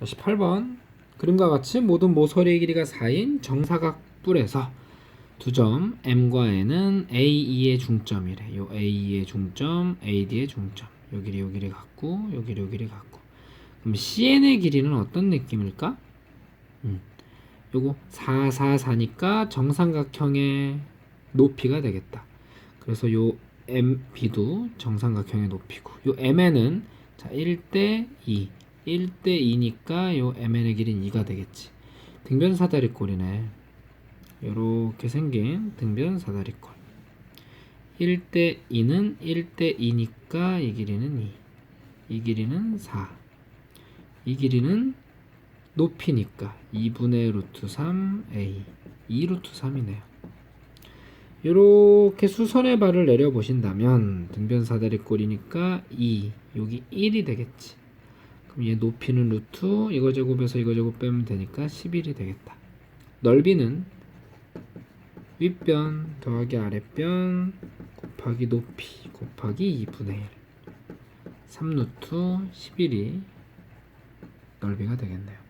자, 18번 그림과 같이 모든 모서리의 길이가 4인 정사각 뿔에서 두 점 M과 N은 A2의 중점이래. 요 A2의 중점, AD의 중점. 요 길이 요 길이 같고 요 길이 요 길이 같고. 그럼 CN의 길이는 어떤 느낌일까? 음. 요거 4, 4, 4니까 정삼각형의 높이가 되겠다. 그래서 요 MB도 정삼각형의 높이고 요 MN은 자 1대 2 1대 2니까 요 MN의 길이는 2가 되겠지. 등변 사다리꼴이네. 요렇게 생긴 등변 사다리꼴. 1대 2는 1대 2니까 이 길이는 2. 이 길이는 4. 이 길이는 높이니까 2분의 루트 3a 2 루트 3이네요. 이렇게 수선의 발을 내려 보신다면 등변 사다리꼴이니까 2 여기 1이 되겠지. 그럼 얘 높이는 루트 이거 제곱에서 이거 제곱 빼면 되니까 11이 되겠다. 넓이는 윗변 더하기 아랫변 곱하기 높이 곱하기 2분의 1 3루트 11이 넓이가 되겠네요.